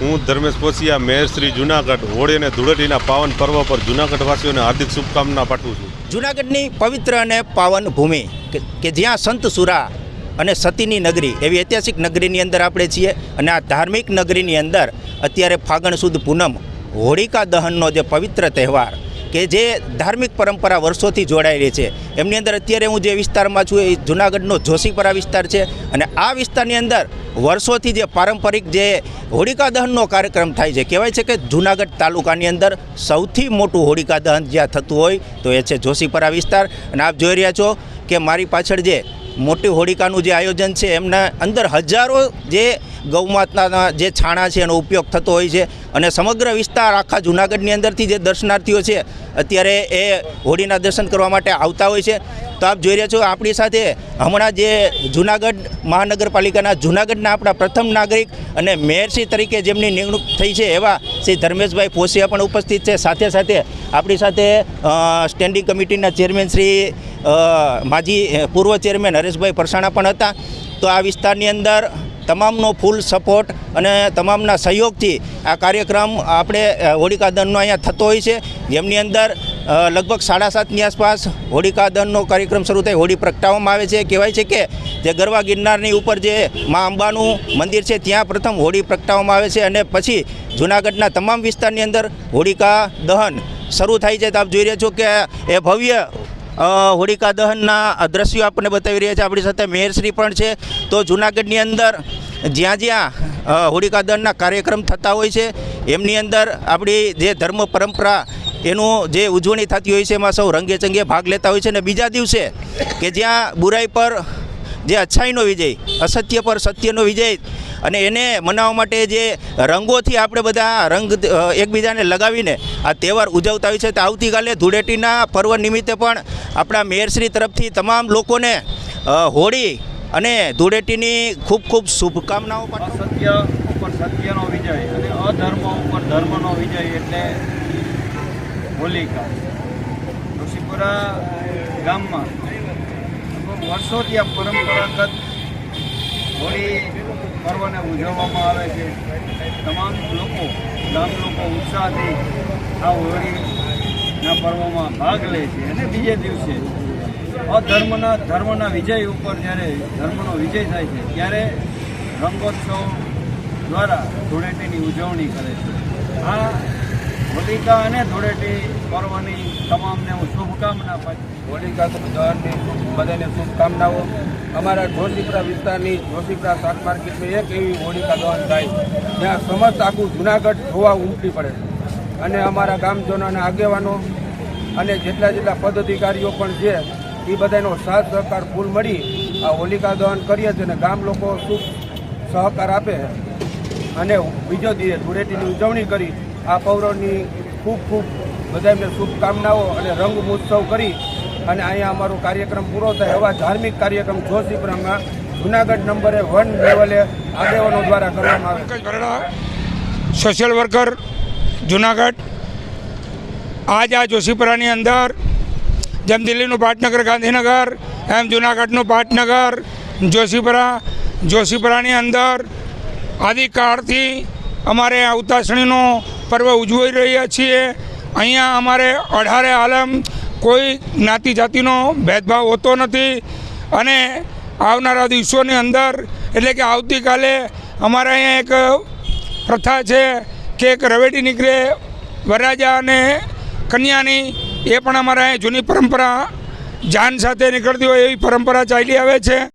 હું ધર્મેશ પોસિયા મેયર શ્રી જુનાગઢ હોળી અને ધૂળેટીના પાવન પર્વ પર જુનાગઢવાસીઓને હાર્દિક શુભકામના પાઠવું છું. જુનાગઢની પવિત્ર અને પાવન ભૂમિ કે જ્યાં સંત સુરા અને સતીની નગરી, એવી ઐતિહાસિક નગરીની અંદર આપણે છીએ અને આ ધાર્મિક નગરીની અંદર અત્યારે ફાગણ સુદ પૂનમ હોળિકા દહનનો જે પવિત્ર તહેવાર કે જે ધાર્મિક પરંપરા વર્ષોથી જોડાયેલી છે. એમની અંદર અત્યારે હું જે વિસ્તારમાં છું એ જૂનાગઢનો જોશીપરા વિસ્તાર છે અને આ વિસ્તારની અંદર વર્ષોથી જે પારંપરિક જે હોળિકા દહનનો કાર્યક્રમ થાય છે. કહેવાય છે કે જૂનાગઢ તાલુકાની અંદર સૌથી મોટું હોળિકા દહન જ્યાં થતું હોય તો એ છે જોશીપરા વિસ્તાર. અને આપ જોઈ રહ્યા છો કે મારી પાછળ જે મોટી હોળિકાનું જે આયોજન છે, એમના અંદર હજારો જે ગૌમાતાના જે છાણા છે, એનો ઉપયોગ થતો હોય છે અને સમગ્ર વિસ્તાર આખા જૂનાગઢની અંદરથી જે દર્શનાર્થીઓ છે, અત્યારે એ હોળીના દર્શન કરવા માટે આવતા હોય છે. તો આપ જોઈ રહ્યા છો, આપણી સાથે હમણાં જે જૂનાગઢ મહાનગરપાલિકાના જૂનાગઢના આપણા પ્રથમ નાગરિક અને મેયરશ્રી તરીકે જેમની નિમણૂક થઈ છે, એવા શ્રી ધર્મેશભાઈ પોસિયા પણ ઉપસ્થિત છે. સાથે સાથે આપણી સાથે સ્ટેન્ડિંગ કમિટીના ચેરમેન શ્રી માજી પૂર્વ ચેરમેન હરેશભાઈ પરસાણા પણ હતા. તો આ વિસ્તારની અંદર તમામનો ફૂલ સપોર્ટ અને તમામના સહયોગથી આ કાર્યક્રમ આપણે હોળિકા દહનનો અહીંયા થતો હોય છે. જેમની અંદર લગભગ સાડા સાતની આસપાસ હોળિકા દહનનો કાર્યક્રમ શરૂ થાય. હોળી પ્રગટાવવામાં આવે છે. કહેવાય છે કે જે ગરવા ગિરનારની ઉપર જે મા અંબાનું મંદિર છે, ત્યાં પ્રથમ હોળી પ્રગટાવવામાં આવે છે અને પછી જૂનાગઢના તમામ વિસ્તારની અંદર હોળિકા દહન શરૂ થાય છે. તો આપ જોઈ રહ્યા છો કે એ ભવ્ય હોળિકા દહનના દ્રશ્યો આપણને બતાવી રહ્યા છે. આપણી સાથે મેયરશ્રી પણ છે. તો જૂનાગઢની અંદર જ્યાં જ્યાં હોળિકા દહનના કાર્યક્રમ થતા હોય છે, એમની અંદર આપણી જે ધર્મ પરંપરા, એનું જે ઉજવણી થતી હોય છે, એમાં સૌ રંગે ચંગે ભાગ લેતા હોય છે. અને બીજા દિવસે કે જ્યાં બુરાઈ પર જે અચ્છાઈનો વિજય, અસત્ય પર સત્યનો વિજય. અને એને મનાવવા માટે જે રંગોથી આપણે બધા રંગ એકબીજાને લગાવીને આ તહેવાર ઉજવતા હોય છે. તો આવતીકાલે ધૂળેટીના પર્વ નિમિત્તે પણ આપણા મેયરશ્રી તરફથી તમામ લોકોને હોળી અને ધૂળેટીની ખૂબ ખૂબ શુભકામનાઓ પણ સત્ય ઉપર સત્યનો વિજય અને અધર્મ ઉપર ધર્મનો વિજય એટલે હોલિકા. ઋષિપુરા ગામમાં વર્ષોથી આ પરંપરાગત હોળી પર્વને ઉજવવામાં આવે છે. તમામ લોકો, ગામ લોકો ઉત્સાહથી આ હોળીના પર્વમાં ભાગ લે છે અને બીજે દિવસે અધર્મના ધર્મના વિજય ઉપર જ્યારે ધર્મનો વિજય થાય છે, ત્યારે રંગોત્સવ દ્વારા ધૂળેટીની ઉજવણી કરે છે. આ હોલિકા અને ધૂળેટી પર્વની તમામને હું શુભકામના પાછી હોલિકા દહનની બધાને શુભકામનાઓ. અમારા જોશીપુરા વિસ્તારની જોશીપુરા શાક માર્કેટમાં એક એવી હોલિકા દહન થાય, જ્યાં સમસ્ત આખું જુનાગઢ જોવા ઉમટી પડે. અને અમારા ગામજનોના આગેવાનો અને જેટલા જેટલા પદાધિકારીઓ પણ છે, એ બધાનો સાથ સહકાર ફૂલ મળી આ હોલિકા દહન કરીએ છીએ અને ગામ લોકો શુભ સહકાર આપે. અને બીજો દિવસ ધૂળેટીની ઉજવણી કરી આ પૌરવની ખૂબ ખૂબ બધા એમને શુભકામનાઓ અને રંગ મહોત્સવ કરી અને અહીંયા અમારો કાર્યક્રમ પૂરો થાય એવા ધાર્મિક કાર્યક્રમ જોશીપુરામાં જુનાગઢ નંબરે વન લેવલે આગેવાનો દ્વારા કરવામાં આવે. Social worker Junagadh. આજ આ જોશીપુરાની અંદર જેમ દિલ્હીનું પાટનગર, ગાંધીનગર, એમ જુનાગઢનું પાટનગર, જોશીપુરા, જોશીપુરાની અંદર આદિકાળથી અમારે આ ઉતાસણીનો પર્વ ઉજવી રહ્યા છીએ. અહીંયા અમારે અઢારે આલમ કોઈ જ્ઞાતિ જાતિનો ભેદભાવ હોતો નથી અને આવનારા દિવસોની અંદર એટલે કે આવતીકાલે અમારે અહીંયા એક પ્રથા છે કે એક રવેટી નીકળે વરરાજા અને કન્યાની. એ પણ અમારા અહીંયા જૂની પરંપરા જાન સાથે નીકળતી હોય એવી પરંપરા ચાલી આવે છે.